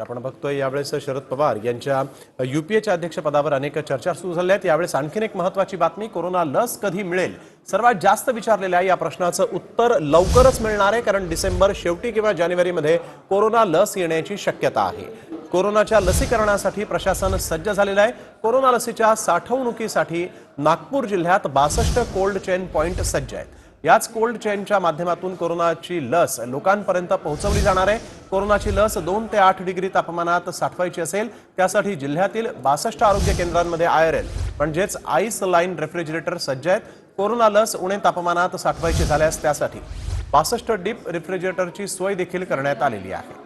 आपण बघतोय यावेळेस शरद पवार यांच्या युपीएच्या अध्यक्षपदावर अनेक चर्चा सुरू झाल्या आहेत यावेळेस आणखीन एक महत्वाची बातमी कोरोना लस कधी मिळेल? सर्वात जास्त विचारलेल्या या प्रश्नाचं उत्तर लवकरच मिळणार आहे कारण डिसेंबर शेवटी किंवा जानेवारीमध्ये कोरोना लस येण्याची शक्यता आहे. कोरोनाच्या लसीकरणासाठी प्रशासन सज्ज झालेलं आहे. कोरोना लसीच्या साठवणुकीसाठी नागपूर जिल्ह्यात बासष्ट कोल्ड चेन पॉईंट सज्ज आहेत. याच कोल्ड चेनच्या माध्यमातून कोरोनाची लस लोकांपर्यंत पोहोचवली जाणार आहे. कोरोनाची लस दोन ते आठ डिग्री तापमानात साठवायची असेल त्यासाठी जिल्ह्यातील बासष्ट आरोग्य केंद्रांमध्ये आयरेल म्हणजेच आईस लाईन रेफ्रिजरेटर सज्ज आहेत. कोरोना लस उणे तापमानात साठवायची झाल्यास त्यासाठी बासष्ट डीप रेफ्रिजरेटरची सोय देखील करण्यात आलेली आहे कोरोना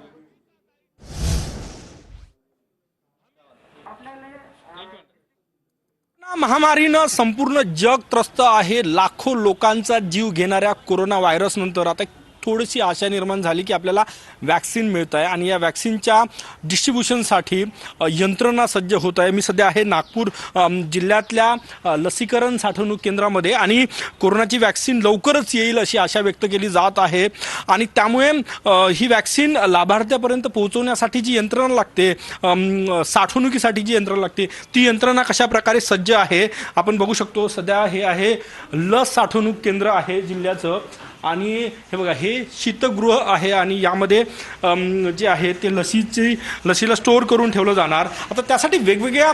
महामारीनं संपूर्ण जग त्रस्त आहे. लाखो लोकांचा जीव घेणाऱ्या कोरोना व्हायरस नंतर आता थोडीशी आशा निर्माण झाली की आपल्याला वॅक्सिन मिळत आहे आणि या वॅक्सिनच्या डिस्ट्रीब्युशनसाठी यंत्रणा सज्ज होत आहे. मी सध्या आहे नागपूर जिल्ह्यातल्या लसीकरण साठवणूक केंद्रामध्ये. आणि कोरोनाची वॅक्सिन लवकरच येईल अशी आशा व्यक्त केली जात आहे. आणि त्यामुळे ही वॅक्सिन लाभार्थ्यापर्यंत पोहोचवण्यासाठी जी यंत्रणा लागते साठवणुकीसाठी जी यंत्रणा लागते ती यंत्रणा कशा प्रकारे सज्ज आहे? आपण बघू शकतो सध्या हे आहे लस साठवणूक केंद्र आहे जिल्ह्याचं. आणि हे बघा हे शीतगृह आहे आणि यामध्ये जे आहे ते लसीची लसीला स्टोअर करून ठेवलं जाणार. आता त्यासाठी वेगवेगळ्या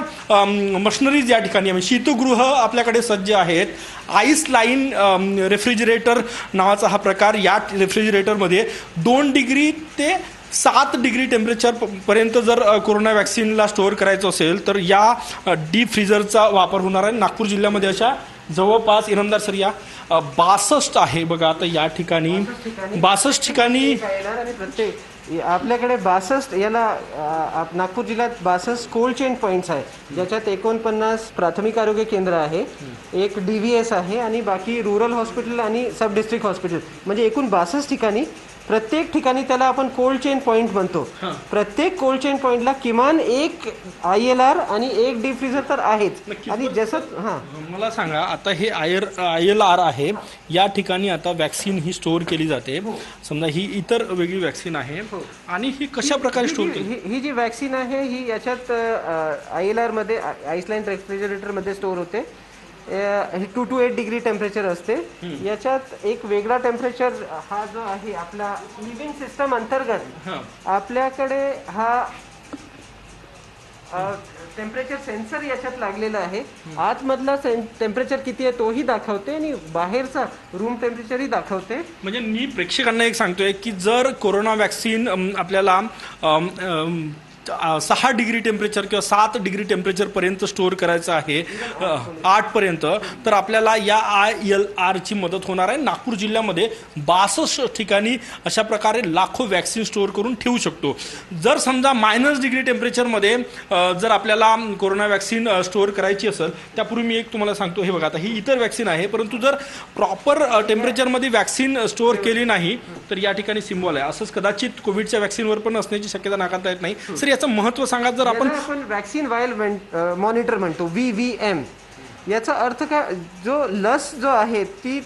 मशिनरीज या ठिकाणी आहे. शीतगृह आपल्याकडे सज्ज आहेत. आईस लाईन रेफ्रिजरेटर नावाचा हा प्रकार या रेफ्रिजरेटरमध्ये दोन डिग्री ते सात डिग्री टेम्परेचर पर्यंत जर कोरोना वॅक्सिनला स्टोअर करायचं असेल तर या डीप फ्रीजरचा वापर होणार आहे. नागपूर जिल्ह्यामध्ये अशा जवळपास इनामदार सर या बासष्ट आहे बघा आता या ठिकाणी. बासष्ट ठिकाणी. प्रत्येक आपल्याकडे बासष्ट याला नागपूर जिल्ह्यात बासष्ट कोल्ड चेन पॉईंट्स आहे ज्याच्यात एकोणपन्नास प्राथमिक आरोग्य केंद्र आहे एक डी व्ही एस आहे आणि बाकी रुरल हॉस्पिटल आणि सब डिस्ट्रिक्ट हॉस्पिटल म्हणजे एकूण बासष्ट ठिकाणी प्रत्येक ठिकाणी त्याला आपण कोल्ड चेन पॉईंट म्हणतो. प्रत्येक कोल्ड चेन पॉईंटला किमान एक आय एल आर आणि एक डीप फ्रीजर तर आहेच. आणि जसं हां. मला सांगा आता हे आयर आय एल आर आहे या ठिकाणी आता वॅक्सिन ही स्टोअर केली जाते. समजा ही इतर वेगळी वॅक्सिन आहे. आणि ही कशा प्रकारे स्टोअर केली? ही ही जी वॅक्सिन आहे ही याच्यात आय एल आरमध्ये आईसलाईन रेफ्रिजरेटरमध्ये स्टोअर होते. ही two to eight degree temperature असते. याच्यात एक वेगळा टेम्परेचर हा जो आहे आपला लिव्हिंग सिस्टम अंतर्गत आपल्याकडे हा टेम्परेचर सेन्सर याच्यात लागलेला आहे. आतमधला टेम्परेचर किती आहे तोही दाखवते आणि बाहेरचा रूम टेम्परेचरही दाखवते. म्हणजे मी प्रेक्षकांना एक सांगतोय की जर कोरोना वॅक्सिन आपल्याला सहा डिग्री टेम्परेचर किंवा सात डिग्री टेम्परेचरपर्यंत स्टोअर करायचं आहे आठपर्यंत तर आपल्याला या आय एल आरची मदत होणार आहे. नागपूर जिल्ह्यामध्ये बासष्ट ठिकाणी अशा प्रकारे लाखो वॅक्सिन स्टोअर करून ठेवू शकतो. जर समजा मायनस डिग्री टेम्परेचरमध्ये जर आपल्याला कोरोना वॅक्सिन स्टोअर करायची असेल त्यापूर्वी मी एक तुम्हाला सांगतो. हे बघा आता ही इतर वॅक्सिन आहे परंतु जर प्रॉपर टेम्परेचरमध्ये वॅक्सिन स्टोअर केली नाही तर या ठिकाणी सिम्बॉल आहे. असंच कदाचित कोविडच्या वॅक्सिनवर पण असण्याची शक्यता नाकारता येत नाही. सर याचं महत्त्व सांगा जर आपण वॅक्सिन वायल मॉनिटर म्हणतो व्ही व्ही एम याचा अर्थ काय? जो लस जो आहे ती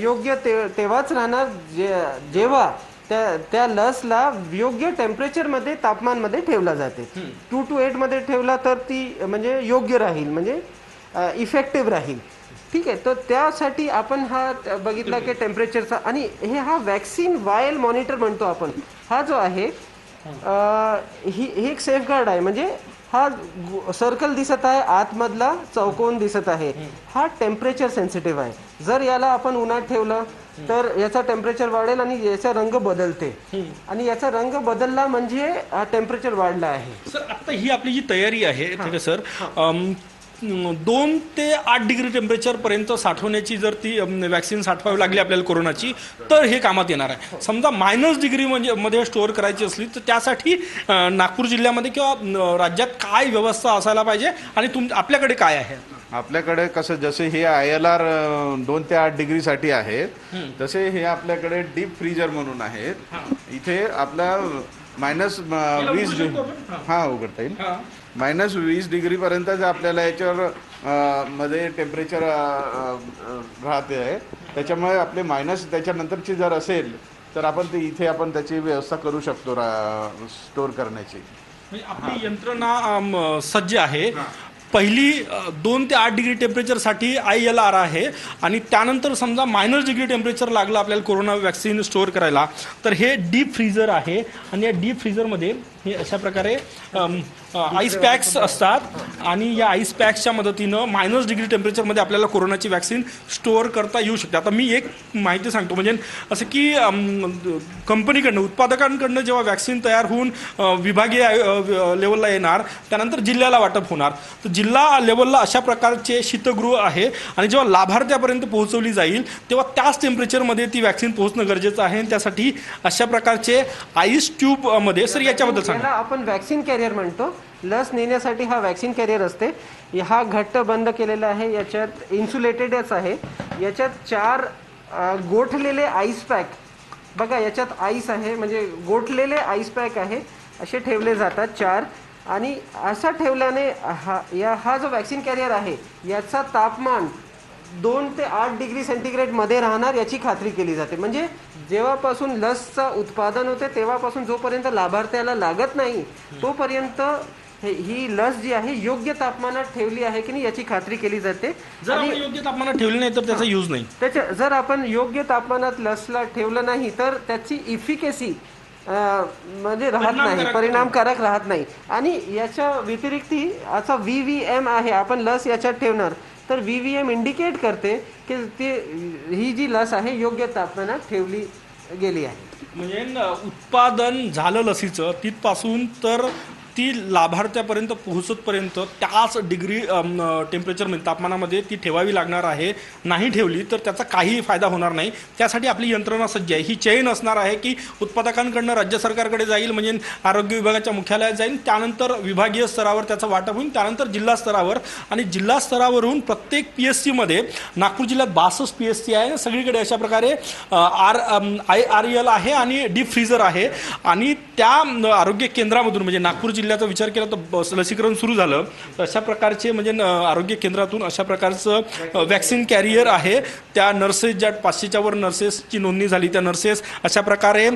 योग्य ते तेव्हाच राहणार जे- जेव्हा त्या त्या लसला योग्य टेम्परेचरमध्ये तापमानमध्ये ठेवला जाते. टू टू एटमध्ये ठेवला तर ती म्हणजे योग्य राहील म्हणजे इफेक्टिव्ह राहील. ठीक आहे? तर त्यासाठी आपण हा बघितला की टेम्परेचरचा आणि हे हा वॅक्सिन वायल मॉनिटर म्हणतो आपण. हा जो आहे ही ही एक सेफ गार्ड आहे. म्हणजे हा सर्कल दिसत आहे आतमधला चौकोन दिसत आहे. हा टेम्परेचर सेन्सिटिव्ह आहे. जर याला आपण उन्हात ठेवलं तर याचा टेम्परेचर वाढेल आणि याचा रंग बदलते. आणि याचा रंग बदलला म्हणजे टेम्परेचर वाढला आहे. सर आता ही आपली जी तयारी आहे ठीक आहे सर. दोन ते आठ डिग्री टेम्परेचर पर्यंत साठवण्याची जर ती वॅक्सिन साठवावी लागली आपल्याला कोरोनाची तर हे कामात येणार आहे. समजा मायनस डिग्री म्हणजे मध्ये स्टोअर करायची असली तर त्यासाठी नागपूर जिल्ह्यामध्ये किंवा राज्यात काय व्यवस्था असायला पाहिजे आणि तुम आपल्याकडे काय आहे? आपल्याकडे कसं जसे हे आय एल आर दोन ते आठ डिग्रीसाठी आहेत तसे हे आपल्याकडे डीप फ्रीजर म्हणून आहेत. इथे आपला मायनस वीस डि- हा उघडता येईल. मायनस वीस डिग्री पर्यंत आपल्याला याच्यावर मध्ये टेम्परेचर राहते आहे. त्याच्यामुळे आपले मायनस त्याच्यानंतरची जर असेल तर आपण ते इथे आपण त्याची व्यवस्था करू शकतो स्टोअर करण्याची. म्हणजे आपली यंत्रणा सज्ज आहे. पहिली दोन ते आठ डिग्री टेम्परेचरसाठी आय एल आर आहे. आणि त्यानंतर समजा मायनस डिग्री टेम्परेचर लागलं आपल्याला कोरोना वॅक्सिन स्टोअर करायला तर हे डीप फ्रीझर आहे. आणि या डीप फ्रीजरमध्ये हे अशा प्रकारे आईस पॅक्स असतात आणि या आईस पॅक्सच्या मदतीनं मायनस डिग्री टेम्परेचरमध्ये आपल्याला कोरोनाची वॅक्सिन स्टोअर करता येऊ शकते. आता मी एक माहिती सांगतो. म्हणजे असं की कंपनीकडनं उत्पादकांकडनं जेव्हा वॅक्सिन तयार होऊन विभागीय लेवलला येणार त्यानंतर जिल्ह्याला वाटप होणार. तर जिल्हा लेवलला अशा प्रकारचे शीतगृह आहे आणि जेव्हा लाभार्थ्यापर्यंत पोहोचवली जाईल तेव्हा त्याच टेम्परेचरमध्ये ती वॅक्सिन पोहोचणं गरजेचं आहे. आणि त्यासाठी अशा प्रकारचे आईस ट्यूबमध्ये सर याच्याबद्दल सांगा. आपण वॅक्सिन कॅरियर म्हणतो. लस नेण्यासाठी हा वॅक्सिन कॅरियर असते. हा घट्ट बंद केलेला आहे. याच्यात इन्सुलेटेडच आहे. याच्यात चार गोठलेले आईस पॅक बघा याच्यात आईस आहे. म्हणजे गोठलेले आईस पॅक आहे. असे ठेवले जातात चार. आणि असा ठेवल्याने हा या हा जो वॅक्सिन कॅरियर आहे याचा तापमान दोन ते आठ डिग्री सेंटीग्रेडमध्ये राहणार याची खात्री केली जाते. म्हणजे जेव्हापासून लसचं उत्पादन होते तेव्हापासून जोपर्यंत लाभार्थ्याला लागत नाही तोपर्यंत हे- ही लस जी आहे योग्य तापमानात ठेवली आहे की नाही याची खात्री केली जाते. जर आपण योग्य तापमानात ठेवली नाही तर त्याचा यूज नाही. त्याच्या जर आपण योग्य तापमानात लसला ठेवलं नाही तर त्याची इफिकेसी म्हणजे राहत नाही परिणामकारक राहत नाही. आणि याच्या व्यतिरिक्तही असा व्ही व्ही एम आहे आपण लस याच्यात ठेवणार. तर व्ही व्ही एम इंडिकेट करते की ती ही जी लस आहे योग्य तापमानात ठेवली गेली आहे. म्हणजे उत्पादन झालं लसीचं तिथपासून तर ती लाभार्थ्यापर्यंत पोहोचतपर्यंत त्याच डिग्री टेम्परेचरमध्ये म्हणजे तापमानामध्ये ती ठेवावी लागणार आहे नाही ठेवली तर त्याचा काही फायदा होणार नाही. त्यासाठी आपली यंत्रणा सज्ज आहे. ही चैन असणार आहे की उत्पादकांकडनं राज्य सरकारकडे जाईल म्हणजे आरोग्य विभागाच्या मुख्यालयात जाईल त्यानंतर विभागीय स्तरावर त्याचं वाटप होईल त्यानंतर जिल्हा स्तरावर आणि जिल्हा स्तरावरून प्रत्येक पी एस सीमध्ये नागपूर जिल्ह्यात बासष्ट पी एस सी आहे. सगळीकडे अशा प्रकारे आर आय आर एल आहे आणि डीप फ्रीजर आहे. आणि त्या आरोग्य केंद्रामधून म्हणजे नागपूर जिल्ह्याचा विचार केला तर बस लसीकरण सुरू झालं. तर अशा प्रकारचे म्हणजे न- आरोग्य केंद्रातून अशा प्रकारचं वॅक्सिन कॅरियर आहे. त्या नर्सेस ज्या पाचशेच्या वर नर्सेसची नोंदणी झाली त्या नर्सेस अशा प्रकारे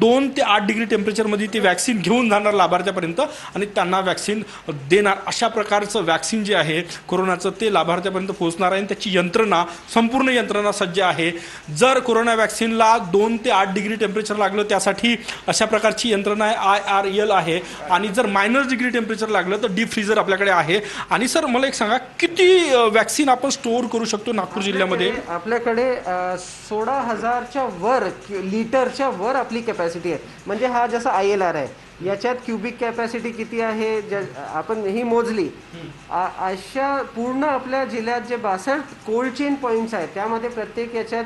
दोन ते आठ डिग्री टेम्परेचरमध्ये ती वॅक्सिन घेऊन जाणार लाभार्थ्यापर्यंत आणि त्यांना वॅक्सिन देणार. अशा प्रकारचं वॅक्सिन जे आहे कोरोनाचं ते लाभार्थ्यापर्यंत पोहोचणार आहे आणि त्याची यंत्रणा संपूर्ण यंत्रणा सज्ज आहे. जर कोरोना वॅक्सिनला दोन ते आठ डिग्री टेम्परेचर लागलं त्यासाठी अशा प्रकारची यंत्रणा आहे आय आर एल आहे. आणि जर मायनस डिग्री टेम्परेचर लागलं तर डीप फ्रीझर आपल्याकडे आहे. आणि सर मला एक सांगा किती वॅक्सिन आपण स्टोअर करू शकतो नागपूर जिल्ह्यामध्ये? आपल्याकडे सोळा हजारच्या वर लिटरच्या वर आपली कॅपॅसिटी आहे. म्हणजे हा जसा आय एल आर आहे याच्यात क्युबिक कॅपॅसिटी किती आहे? आपण ही मोजली. अशा पूर्ण आपल्या जिल्ह्यात जे बासष्ट कोल्ड चेन पॉईंट्स आहेत त्यामध्ये प्रत्येक याच्यात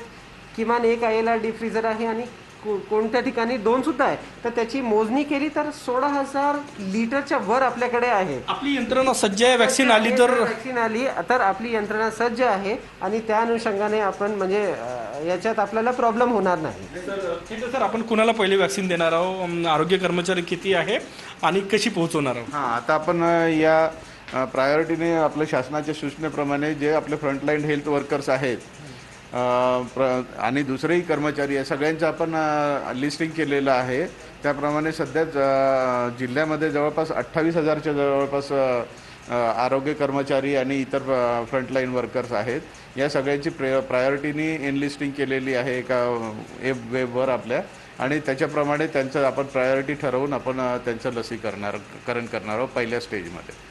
किमान एक I L R D freezer आहे आणि को- कोणत्या ठिकाणी? दोन सुद्धा आहे. तर त्याची मोजणी केली तर सोळा हजार लिटरच्या वर आपल्याकडे आहे. आपली यंत्रणा सज्ज आहे वॅक्सिन आली तर? वॅक्सिन आली. तर आपली यंत्रणा सज्ज आहे आणि त्या अनुषंगाने आपण म्हणजे याच्यात आपल्याला प्रॉब्लेम होणार नाही. सर ठीक आहे सर. आपण कुणाला पहिले वॅक्सिन देणार आहोत? आरोग्य कर्मचारी किती आहे आणि कशी पोहोचवणार आहोत? हां आता आपण या प्रायोरिटीने आपल्या शासनाच्या सूचनेप्रमाणे जे आपले फ्रंटलाईन हेल्थ वर्कर्स आहेत प्र आणि दुसरेही कर्मचारी आहे. सगळ्यांचं आपण लिस्टिंग केलेलं आहे. त्याप्रमाणे सध्या ज- जिल्ह्यामध्ये जवळपास अठ्ठावीस हजारच्या जवळपास आरोग्य कर्मचारी आणि इतर फ्रंटलाईन वर्कर्स आहेत. या सगळ्यांची प्रे प्रायोरिटीनी एनलिस्टिंग केलेली आहे एका एप वेबवर आपल्या. आणि त्याच्याप्रमाणे त्यांचं आपण प्रायोरिटी ठरवून आपण त्यांचं लसीकरणार करण करणार आहोत पहिल्या स्टेजमध्ये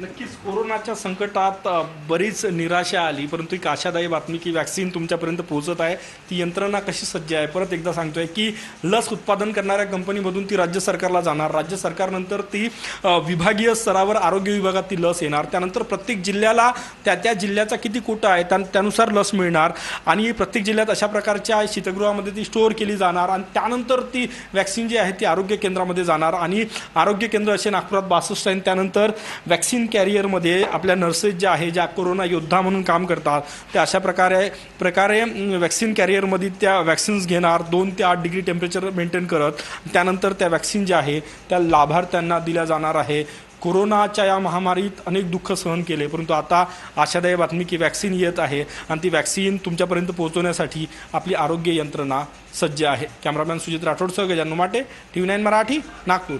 नक्कीच कोरोनाच्या संकटात बरीच निराशा आली परंतु एक आशादायी बातमी की वॅक्सिन तुमच्यापर्यंत पोहोचत आहे. ती यंत्रणा कशी सज्ज आहे? परत एकदा सांगतोय की लस उत्पादन करणाऱ्या कंपनीमधून ती राज्य सरकारला जाणार. राज्य सरकारनंतर ती विभागीय स्तरावर आरोग्य विभागात ती लस येणार. त्यानंतर प्रत्येक जिल्ह्याला त्या त्या जिल्ह्याचा किती कोटा आहे त्या त्यानुसार लस मिळणार. आणि प्रत्येक जिल्ह्यात अशा प्रकारच्या शीतगृहामध्ये ती स्टोअर केली जाणार. आणि त्यानंतर ती वॅक्सिन जी आहे ती आरोग्य केंद्रामध्ये जाणार. आणि आरोग्य केंद्र असे नागपुरात बासष्ट आहे. त्यानंतर वॅक्सिन कॅरियरमध्ये आपल्या नर्सेस ज्या आहे ज्या कोरोना योद्धा म्हणून काम करतात त्या अशा प्रकारे प्रकारे वॅक्सिन कॅरियरमध्ये त्या वॅक्सिन्स घेणार दोन ते आठ डिग्री टेम्परेचर मेंटेन करत त्यानंतर त्या वॅक्सिन ज्या आहे त्या लाभार्थ्यांना दिल्या जाणार आहे. कोरोनाच्या या महामारीत अनेक दुःख सहन केले परंतु आता आशादायी बातमी की वॅक्सिन येत आहे आणि ती वॅक्सिन तुमच्यापर्यंत पोहोचवण्यासाठी आपली आरोग्य यंत्रणा सज्ज आहे. Cameraman Sujit राठोडसह Gajan Mate T V nine Marathi Nagpur.